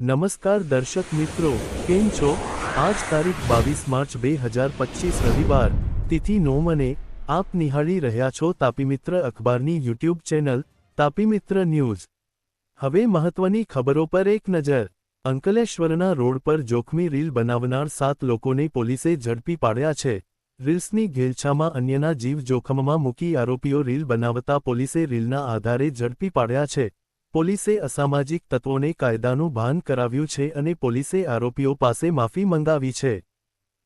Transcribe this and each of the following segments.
નમસ્કાર દર્શક મિત્રો, કેમ છો? આજ તારીખ બાવીસ માર્ચ બે હજાર પચીસ રવિવાર, તિથિ નોમ અને આપ નિહાળી રહ્યા છો તાપી મિત્ર અખબારની યુટ્યુબ ચેનલ, તાપી મિત્ર ન્યૂઝ. હવે મહત્વની ખબરો પર એક નજર. અંકલેશ્વરના રોડ પર જોખમી રીલ બનાવનાર સાત લોકોને પોલીસે ઝડપી પાડ્યા છે. રીલ્સની ઘેલછામાં અન્યના જીવ જોખમમાં મૂકી આરોપીઓ રીલ બનાવતા પોલીસે રીલના આધારે ઝડપી પાડ્યા છે. પોલીસે અસામાજિક તત્વોને કાયદાનું ભાન કરાવ્યું છે અને પોલીસે આરોપીઓ પાસે માફી મંગાવી છે.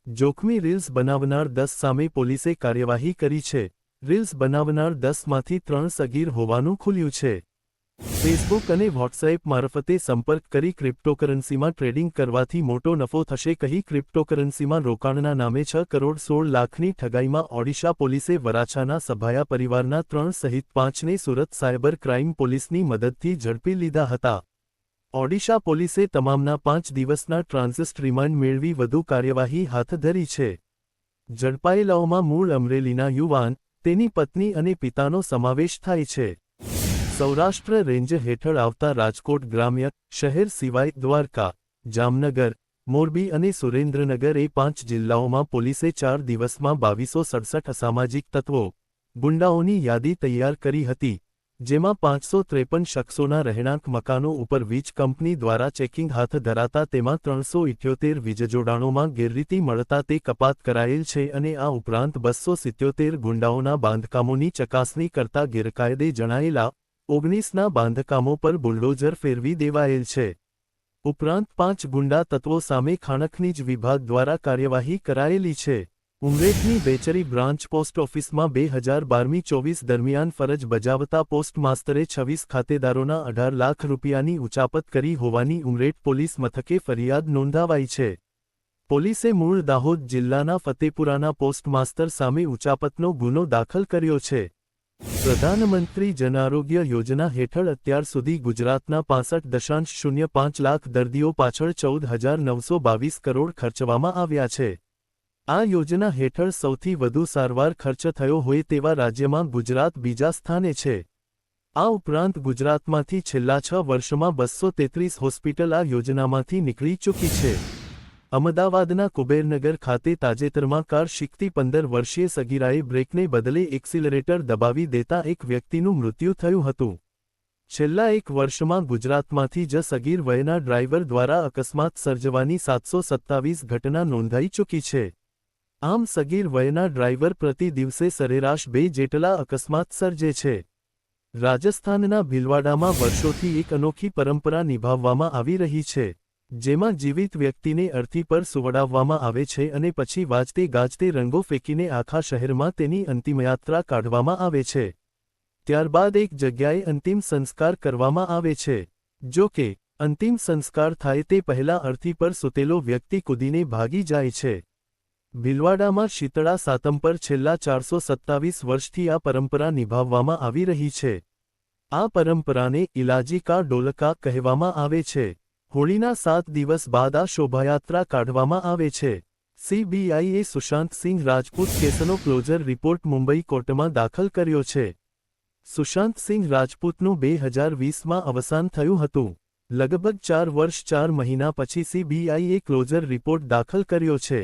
જોખમી રીલ્સ બનાવનાર દસ સામે પોલીસે કાર્યવાહી કરી છે. રીલ્સ બનાવનાર દસમાંથી ત્રણ સગીર હોવાનું ખુલ્યું છે. ફેસબુક અને વોટ્સએપ મારફતે સંપર્ક કરી ક્રિપ્ટોકરન્સીમાં ટ્રેડિંગ કરવાથી મોટો નફો થશે કહી ક્રિપ્ટોકરન્સીમાં રોકાણના નામે છ કરોડ સોળ લાખની ઠગાઈમાં ઓડિશા પોલીસે વરાછાના સભાયા પરિવારના ત્રણ સહિત પાંચને સુરત સાયબર ક્રાઇમ પોલીસની મદદથી ઝડપી લીધા હતા. ઓડિશા પોલીસે તમામના પાંચ દિવસના ટ્રાન્ઝિસ્ટ રિમાન્ડ મેળવી વધુ કાર્યવાહી હાથ ધરી છે. ઝડપાયેલાઓમાં મૂળ અમરેલીના યુવાન, તેની પત્ની અને પિતાનો સમાવેશ થાય છે. સૌરાષ્ટ્ર રેન્જ હેઠળ આવતા રાજકોટ ગ્રામ્ય શહેર સિવાય દ્વારકા, જામનગર, મોરબી અને સુરેન્દ્રનગર એ પાંચ જિલ્લાઓમાં પોલીસે ચાર દિવસમાં બાવીસો સડસઠ અસામાજિક તત્વો, ગુંડાઓની યાદી તૈયાર કરી હતી, જેમાં પાંચસો ત્રેપન શખ્સોના રહેણાંક મકાનો ઉપર વીજ કંપની દ્વારા ચેકિંગ હાથ ધરાતા તેમાં ત્રણસો ઇઠ્યોતેર વીજજોડાણોમાં ગેરરીતિ મળતા તે કપાત કરાયેલ છે અને આ ઉપરાંત બસો સિત્યોતેર ગુંડાઓના બાંધકામોની ચકાસણી કરતા ગેરકાયદે જણાયેલા ઓગણીસના બાંધકામો પર બુલડોઝર ફેરવી દેવાયેલ છે. ઉપરાંત પાંચ ગુંડા તત્વો સામે ખાણખનીજ વિભાગ દ્વારા કાર્યવાહી કરાયેલી છે. ઉમરેઠની બેચરી બ્રાન્ચ પોસ્ટ ઓફિસમાં બે હજાર બારમી ચોવીસ દરમિયાન ફરજ બજાવતા પોસ્ટ માસ્તરે છવ્વીસ ખાતેદારોના અઢાર લાખ રૂપિયાની ઉચાપત કરી હોવાની ઉમરેઠ પોલીસ મથકે ફરિયાદ નોંધાવાઈ છે. પોલીસે મૂળ દાહોદ જિલ્લાના ફતેપુરાના પોસ્ટ માસ્તર સામે ઉચાપતનો ગુનો દાખલ કર્યો છે. પ્રધાનમંત્રી જન આરોગ્ય યોજના હેઠળ અત્યાર સુધી ગુજરાતના પાસઠ દશાંશ શૂન્ય પાંચ લાખ દર્દીઓ પાછળ ચૌદ હજાર નવસો બાવીસ કરોડ ખર્ચવામાં આવ્યા છે. આ યોજના હેઠળ સૌથી વધુ સારવાર ખર્ચ થયો હોય તેવા રાજ્યમાં ગુજરાત બીજા સ્થાને છે. આ ઉપરાંત ગુજરાતમાંથી છેલ્લા છ વર્ષમાં બસો તેત્રીસ હોસ્પિટલ આ યોજનામાંથી નીકળી ચૂકી છે. અમદાવાદના કુબેરનગર ખાતે તાજેતરમાં કાર શીખતી પંદર વર્ષીય સગીરાએ બ્રેકને બદલે એક્સિલરેટર દબાવી દેતા એક વ્યક્તિનું મૃત્યુ થયું હતું. છેલ્લા એક વર્ષમાં ગુજરાતમાંથી જ સગીર વયના ડ્રાઈવર દ્વારા અકસ્માત સર્જવાની સાતસો સત્તાવીસ ઘટના નોંધાઈ ચૂકી છે. આમ સગીર વયના ડ્રાઈવર પ્રતિ દિવસે સરેરાશ બે જેટલા અકસ્માત સર્જે છે. રાજસ્થાનના ભીલવાડામાં વર્ષોથી એક અનોખી પરંપરા નિભાવવામાં આવી રહી છે. જેમાં જીવિત વ્યક્તિને અર્થી પર સુવડાવવામાં આવે છે અને પછી વાજતે ગાજતે રંગો ફેંકીને આખા શહેરમાં તેની અંતિમયાત્રા કાઢવામાં આવે છે. ત્યારબાદ એક જગ્યાએ અંતિમ સંસ્કાર કરવામાં આવે છે. જો કે, અંતિમ સંસ્કાર થાય તે પહેલા અર્થી પર સૂતેલો વ્યક્તિ કૂદીને ભાગી જાય છે. ભીલવાડામાં શીતળા સાતમ પર છેલ્લા ચારસો સત્તાવીસ વર્ષથી આ પરંપરા નિભાવવામાં આવી રહી છે. આ પરંપરાને ઇલાજી કા ડોલકા કહેવામાં આવે છે. હોળીના સાત દિવસ બાદ આ શોભાયાત્રા કાઢવામાં આવે છે. સીબીઆઈએ સુશાંત સિંહ રાજપૂત કેસનો ક્લોઝર રિપોર્ટ મુંબઈ કોર્ટમાં દાખલ કર્યો છે. સુશાંત સિંહ રાજપૂતનું બે હજાર વીસમાં અવસાન થયું હતું. લગભગ ચાર વર્ષ ચાર મહિના પછી સીબીઆઈએ ક્લોઝર રિપોર્ટ દાખલ કર્યો છે.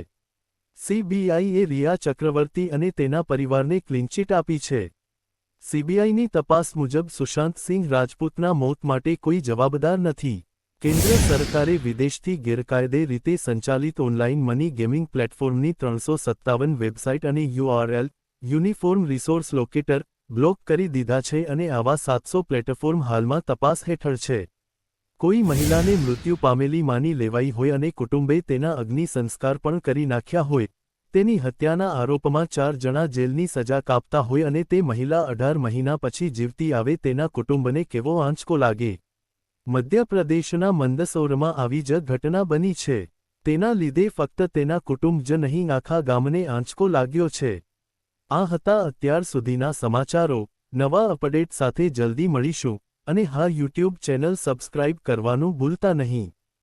સીબીઆઈએ રિયા ચક્રવર્તી અને તેના પરિવારને ક્લીનચીટ આપી છે. સીબીઆઈની તપાસ મુજબ સુશાંત સિંહ રાજપૂતના મોત માટે કોઈ જવાબદાર નથી. કેન્દ્ર સરકારે વિદેશથી ગેરકાયદે રીતે સંચાલિત ઓનલાઇન મની ગેમિંગ પ્લેટફોર્મની ત્રણસો સત્તાવન વેબસાઇટ અને URL, uniform resource locator, block કરી દીધા છે અને આવા સાતસો પ્લેટફોર્મ હાલમાં તપાસ હેઠળ છે. કોઈ મહિલાને મૃત્યુ પામેલી માની લેવાઈ હોય અને કુટુંબે તેના અગ્નિ સંસ્કાર પણ કરી નાખ્યા હોય, તેની હત્યાના આરોપમાં ચાર જણા જેલની સજા કાપતા હોય અને તે મહિલા અઢાર મહિના પછી જીવતી આવે તેના કુટુંબને કેવો આંચકો લાગે? મધ્યપ્રદેશના મંદસૌરમાં આવી જ ઘટના બની છે. તેના લીધે ફક્ત તેના કુટુંબ જ નહીં, આખા ગામને આંચકો લાગ્યો છે. આ હતા અત્યાર સુધીના સમાચારો. નવા અપડેટ સાથે જલ્દી મળીશું અને હા, યુટ્યુબ ચેનલ સબસ્ક્રાઇબ કરવાનું ભૂલતા નહીં.